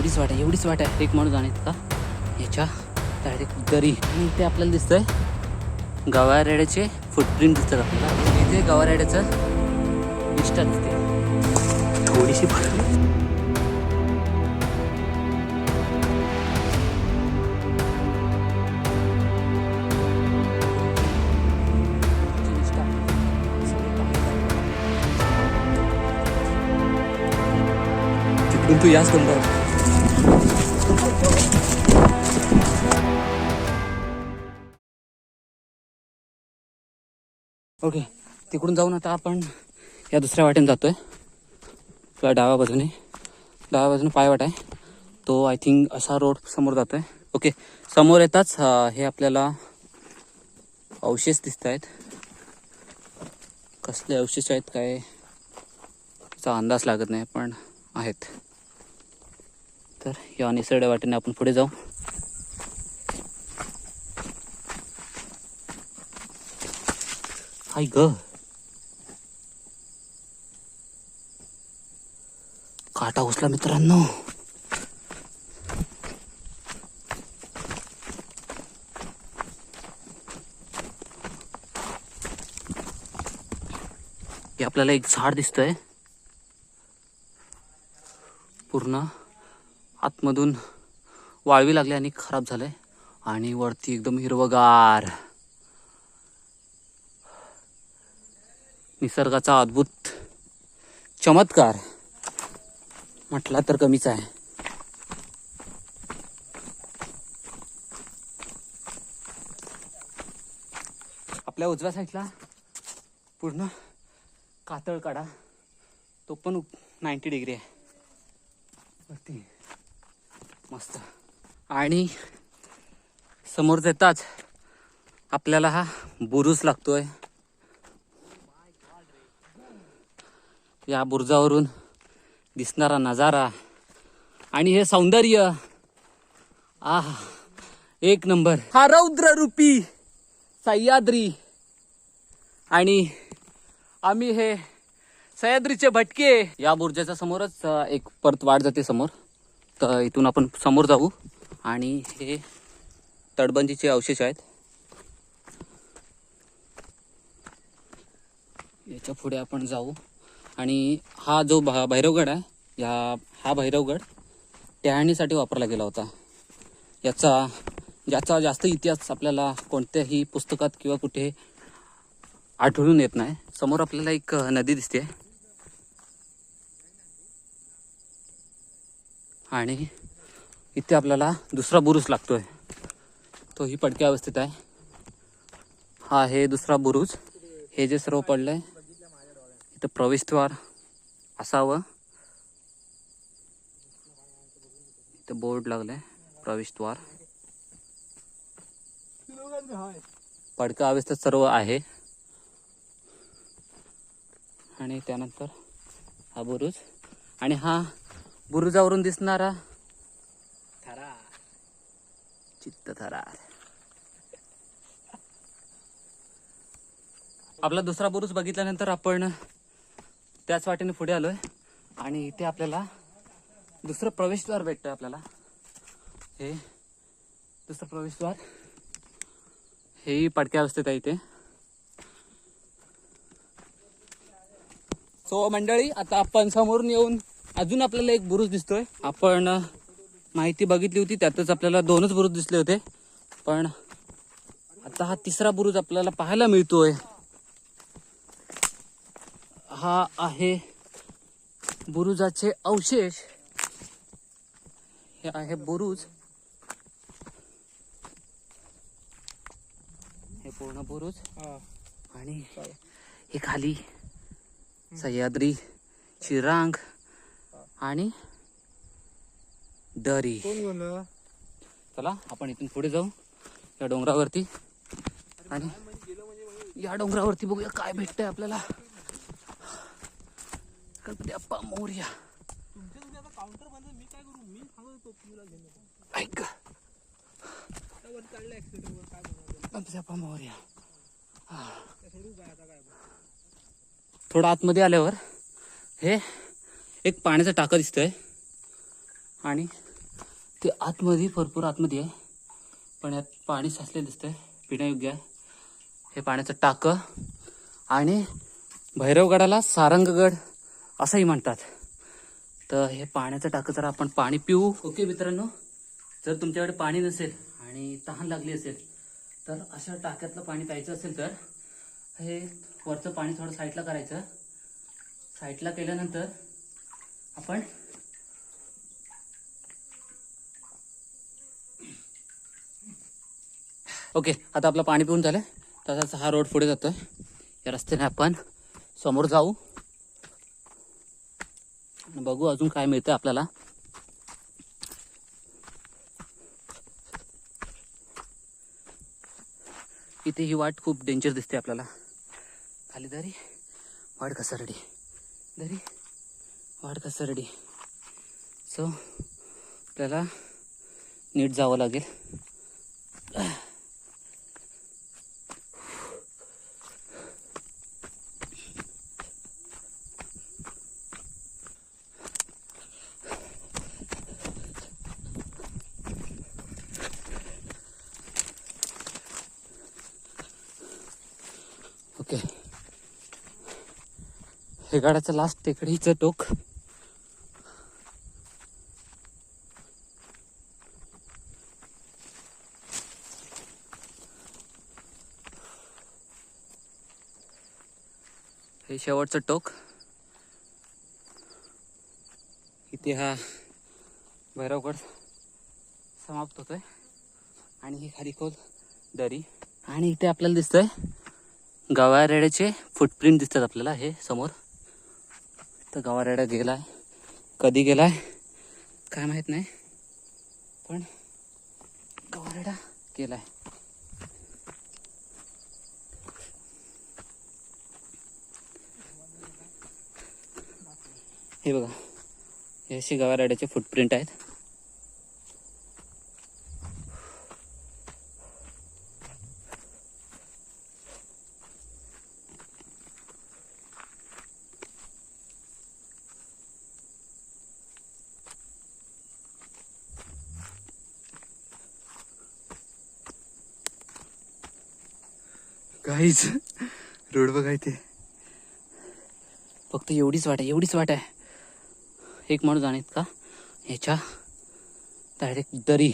एवढीच वाट आहे एवढीच वाट आहे. एक माणूस जाण्यात का याच्या डायरेक्ट दरी आणि इथे आपल्याला दिसतंय गवारेड्याचे फुटप्रिंट दिसतात आपल्याला. इथे गवारेड्याचं निष्ठा दिसते थोडीशी पडली. तू याच डोंगरावर ओके तिकडून जाऊन आता आपण या दुसऱ्या वाटेने जातोय. किंवा डाव्या बाजूने. डाव्या बाजूने पायवाट आहे. तो आय थिंक असा रोड समोर जातो आहे ओके समोर येताच हे आपल्याला अवशेष दिसत आहेत कसले अवशेष आहेत काय? चा अंदाज लागत नाही पण आहेत. तर या निसरड्या वाटेने आपण पुढे जाऊ. हाय ग काटा उचला मित्रांनो हे आपल्याला एक झाड दिसतंय पूर्ण आतमधून वाळवी लागली आणि खराब झालंय आणि वरती एकदम हिरवगार. निसर्गाचा अद्भुत चमत्कार म्हटला तर कमीच आहे. आपल्या उजव्या साईडला पूर्ण कातळ काढा. तो पण नाईन्टी डिग्री आहे. वरती. मस्त. आणि समोर येताच आपल्याला हा बुरुज लागतोय. या बुरुजावरून दिसणारा नजारा. आणि हे सौंदर्य आ एक नंबर. हा रौद्र रूपी सह्याद्री. आणि आम्ही हे सह्याद्रीचे भटके या बुर्जाच्या समोरच एक परत वाट जाते समोर. तर इथून आपण समोर जाऊ. आणि हे तटबंदीचे अवशेष आहेत. याच्यापुढे आपण जाऊ. आणि हा जो भा भैरवगड आहे या हा भैरवगड टहळणीसाठी वापरला गेला होता. याचा ज्याचा जास्त इतिहास आपल्याला कोणत्याही पुस्तकात किंवा कुठे आढळून येत नाही. समोर आपल्याला एक नदी दिसते. आणि इथे आपल्याला दुसरा बुरुज लागतोय. तोही पडक्या अवस्थेत आहे. हा आहे दुसरा बुरुज. हे जे सर्व पडलंय इथं प्रवेशद्वार असावं. इथं बोर्ड लागलाय प्रवेशद्वार. पडका अवस्थेत सर्व आहे. आणि त्यानंतर हा बुरुज. आणि हा बुरुजावरून दिसणारा थरार चित्त थरार आपला दुसरा बुरुज बघितल्यानंतर आपण त्याच वाटेने पुढे आलोय. आणि इथे आपल्याला दुसरं प्रवेशद्वार भेटतोय आपल्याला. हे दुसरं प्रवेशद्वार. हेही पडक्या अवस्थेत आहे इथे. सो मंडळी आता आपण समोरून येऊन अजून आपल्याला एक बुरुज दिसतोय. आपण माहिती बघितली होती त्यातच आपल्याला दोनच बुरुज दिसले होते. पण आता हा तिसरा बुरुज आपल्याला पाहायला मिळतोय. हा आहे बुरुजाचे अवशेष. हे आहे बुरुज. हे पूर्ण बुरुज. आणि हे खाली सह्याद्री चिरांग आणि दरी. चला आपण इथून पुढे जाऊ. या डोंगरावरती. आणि या डोंगरावरती बघूया काय भेटतंय आपल्याला. गणपती अप्पा मोर्या. ऐक गणपती अप्पा मोर्या. थोडं आतमध्ये आल्यावर हे एक पाण्याचा टाका दिसतोय आणि ते आतमध्ये भरपूर आतमध्ये आहे. पण यात पाणी साचलेलं दिसतंय. पिण्यायोग्य आहे हे पाण्याचं टाकं आणि भैरवगडाला सारंगगड. असंही म्हणतात. तर हे पाण्याचं टाकं जर आपण पाणी पिऊ. ओके मित्रांनो जर तुमच्याकडे पाणी नसेल आणि तहान लागली असेल तर अशा टाक्यातलं पाणी प्यायचं असेल तर हे वरचं पाणी थोडं साईडला करायचं. साईडला केल्यानंतर आपण ओके आता आपलं पाणी पिऊन झालं. तसाच हा रोड पुढे जातोय. या रस्त्याने आपण समोर जाऊ. बघू अजून काय मिळतं आपल्याला. इथे ही वाट खूप डेंजर दिसते आपल्याला. खाली दरी वाट घसरडी दरी वाट घसरडी सो आपल्याला नीट जावं लागेल ओके हे लास्ट टेकडीचं टोक. हे शेवटचं टोक. इथे हा भैरवगड समाप्त होतोय. आणि ही खाली खोल दरी. आणि इथे आपल्याला दिसतंय गवारेड्याचे फुटप्रिंट दिसतात आपल्याला हे समोर. तर गवारेडा गेलाय. कधी गेलाय? काय माहीत नाही. पण गवारेडा गेलाय. हे बघा. हे असे गवारेड्याचे फुटप्रिंट आहेत. काहीच रोड बघाय ते फक्त एवढीच वाट आहे एवढीच वाट आहे. एक माणूस जाणीत का? ह्याच्या डायरेक्ट दरी.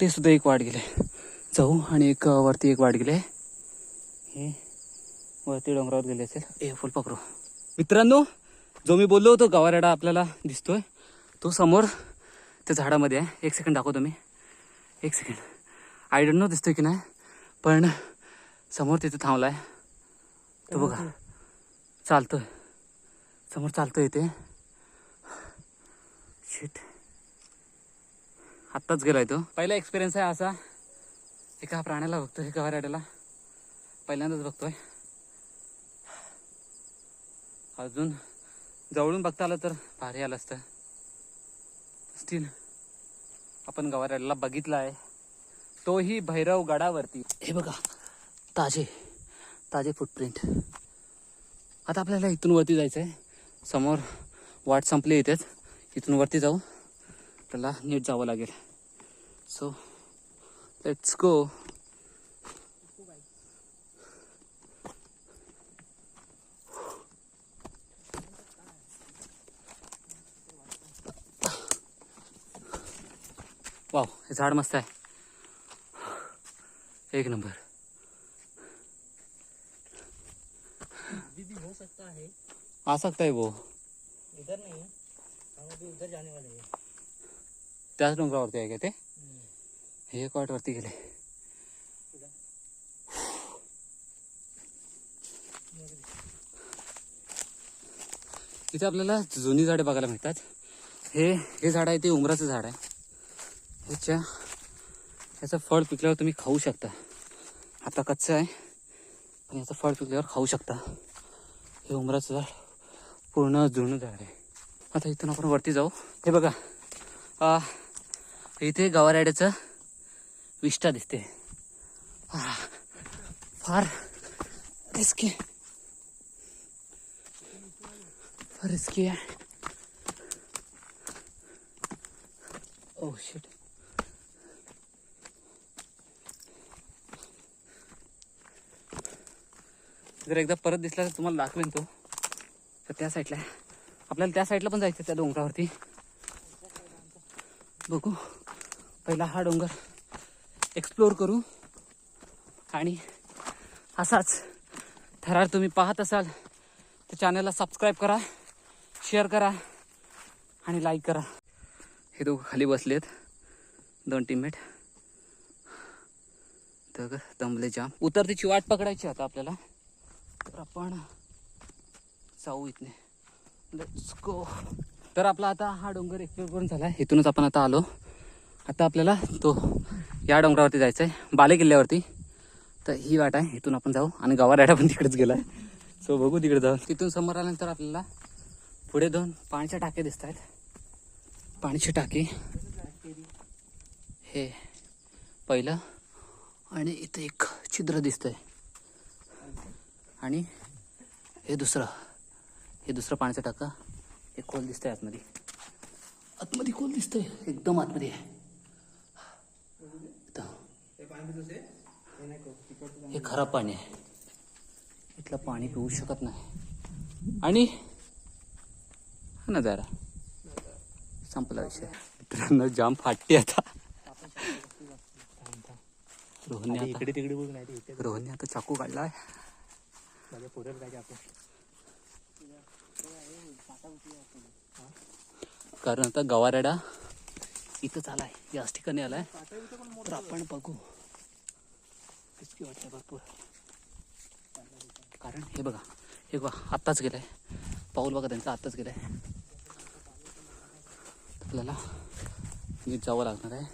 ते सुद्धा एक वाट गेले. जाऊ आणि एक वरती एक वाट गेले. हे वरती डोंगरावर गेले असेल. ए फुल पकडू मित्रांनो जो मी बोललो होतो गवारेडा आपल्याला दिसतोय तो समोर त्या झाडामध्ये आहे. एक सेकंड दाखवतो मी. एक सेकंड आय डोंट नो दिसतोय की नाही पण समोर तिथे थांबलाय. तो बघा. चालतोय. समोर चालतोय इथे शिट आत्ताच गेलाय तो. पहिला एक्सपिरियन्स आहे असा. एका प्राण्याला बघतोय एका वराड्याला पहिल्यांदाच बघतोय. अजून जवळून बघता आलं तर भारी आलं असतं. स्टील आपण गवाऱ्याला बघितला आहे. तोही भैरव गडावरती. हे बघा. ताजे ताजे फुटप्रिंट आता आपल्याला इथून वरती जायचं आहे समोर वाट संपली इथेच. इथून वरती जाऊ. त्याला नीट जावं लागेल. सो लेट्स गो वाव हे झाड मस्त आहे. एक नंबर दीदी हो सकता है आ सकता है वो इधर नहीं है हम अभी उधर जाने वाले हैं त्याच डोंगरावरती आहे का ते? हे एक वाट वरती गेले. इथे आपल्याला जुनी झाडे बघायला मिळतात. हे हे झाड आहे ते उमराचं झाड आहे. ह्याच्या ह्याचं फळ पिकल्यावर तुम्ही खाऊ शकता. आता कच्चं आहे. पण याचं फळ पिकल्यावर खाऊ शकता. हे उमराचं झाड पूर्ण जुनं झाड आहे. आता इथून आपण वरती जाऊ. हे बघा. इथे गवारेड्याचं विष्ठा दिसते. फार रिस्की फार रिस्की आहे. Oh, ओ शिट जर एकदा परत दिसला तर तुम्हाला दाखवेन तो. तर त्या साईडला आपल्याला त्या साईडला पण जायचं त्या डोंगरावरती. बघू. पहिला हा डोंगर एक्सप्लोअर करू. आणि असाच थरार तुम्ही पाहत असाल तर चॅनलला सबस्क्राईब करा शेअर करा आणि लाईक करा. हे दोघं खाली बसलेत. दोन टीममेट तर दमले जाम. उतरतीची वाट पकडायची आता आपल्याला. तर आपण जाऊ इथने. लेट्स गो तर आपला आता हा डोंगर एक्सप्लोर करून झाला. आहे इथूनच आपण आता आलो. आता आपल्याला तो या डोंगरावरती जायचं आहे बाले किल्ल्यावरती तर ही वाट आहे. इथून आपण जाऊ. आणि गवाराडा पण तिकडेच गेला आहे सो बघू तिकडे जाऊ तिथून समोर आल्यानंतर आपल्याला पुढे दोन पाण्याच्या टाके दिसत आहेत पाण्याची टाकी. हे पहिलं. आणि इथं एक छिद्र दिसतंय. आणि हे दुसरं हे दुसरं पाण्याचं टाका. हे खोल दिसतंय आतमध्ये. आतमध्ये खोल दिसतंय. एकदम आतमध्ये आहे. हे खराब पाणी आहे. इथलं पाणी पिऊ शकत नाही. आणि हा ना जरा संपला विषय. मित्रांनो जाम फाटते आता. रोहनने आता इकडे तिकडे रोहनने आता चाकू काढलाय. माझ्या पुढे जायचे आपण कारण आता गवारेडा इथंच आलाय याच ठिकाणी आलाय. तर आपण बघू. किती वाटतं भरपूर. कारण हे बघा हे बघा आत्ताच गेलाय. पाऊल बघा त्यांचा आत्ताच गेलाय. आपल्याला नीट जावं लागणार आहे.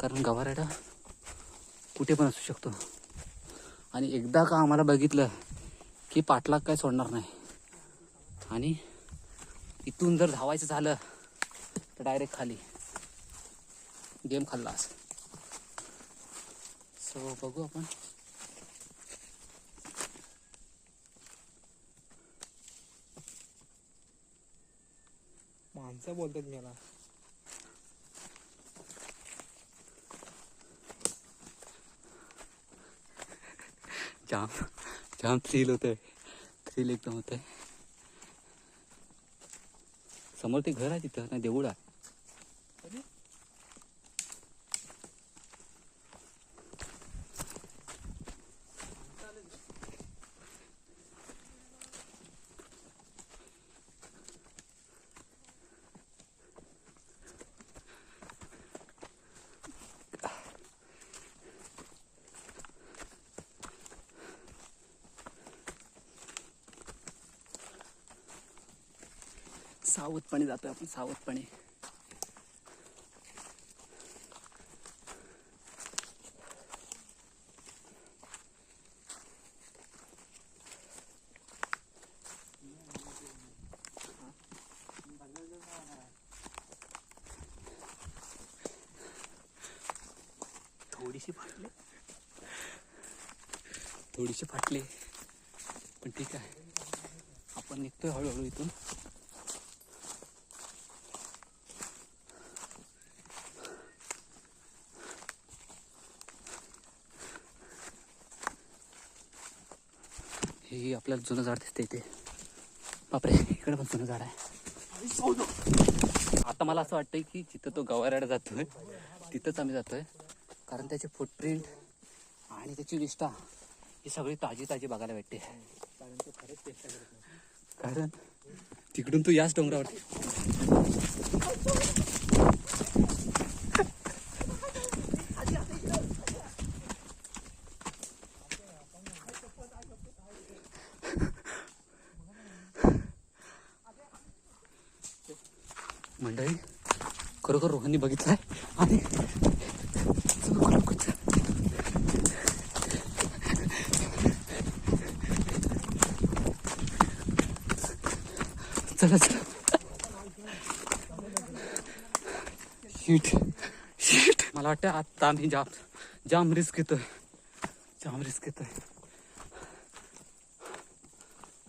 कारण गवारेडा कुठे पण असू शकतो. आणि एकदा का आम्हाला बघितलं की पाठलाग काय सोडणार नाही. आणि इथून जर धावायचं झालं तर डायरेक्ट खाली. गेम खाल्लास सो बघू आपण. माणसं बोलतात मला. जाम. जाम थ्रिल होत आहे थ्रिल एकदम होत आहे समोर ते घर आहे तिथं ना देऊळ आहे. सावधपणे जातोय आपण सावधपणे. थोडीशी फाटली थोडीशी फाटली पण ठीक आहे आपण निघतोय हळूहळू इथून हे आपल्याला जुनं झाड दिसते इथे बापरे इकडे पण जुनं झाड आहे. आता मला असं वाटतंय की जिथं तो गवाराडा जातोय तिथंच आम्ही जातोय. कारण त्याचे फुटप्रिंट आणि त्याची विष्ठा ही सगळी ताजी ताजी बघायला भेटते. कारण खरंच कारण तिकडून तू याच डोंगरावरती मंडळी खरोखर रोहननी बघितलाय. आणि चला चला. शीट शीट मला वाटतं आत्ता आम्ही जाम जाम रिस्क येतोय जाम रिस्क येतोय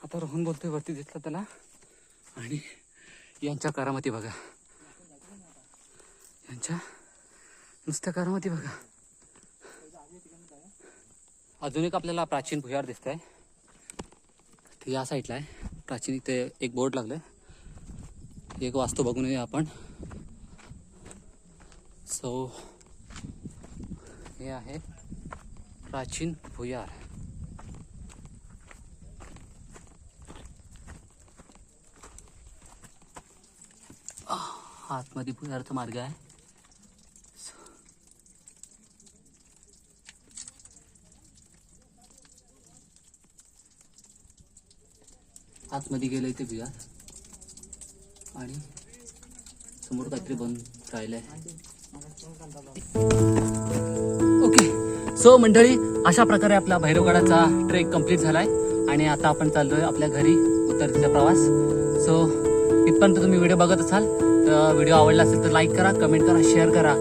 आता रोहन बोलतोय वरती दिसला त्याला. आणि यांच्या करामती बघा. त्यांच्या नुसत्या कारामध्ये बघा. अजून एक आपल्याला प्राचीन भुयार दिसत आहे ते या साईडला आहे. प्राचीन इथे एक बोर्ड लागलं एक वास्तू बघून येऊया आपण. सो हे आहे प्राचीन भुयार. आतमध्ये भुयारचा मार्ग आहे. आतमध्ये गेलं इथे भुयार आणि समोर काहीतरी बंद राहिलंय. ओके. सो मंडळी अशा प्रकारे आपला भैरवगडाचा ट्रेक कंप्लीट झालाय. आणि आता आपण चाललोय आपल्या घरी उत्तरेचा प्रवास. सो इथपर्यंत तुम्ही व्हिडिओ बघत असाल तर व्हिडिओ आवडला असेल तर लाईक करा कमेंट करा शेअर करा.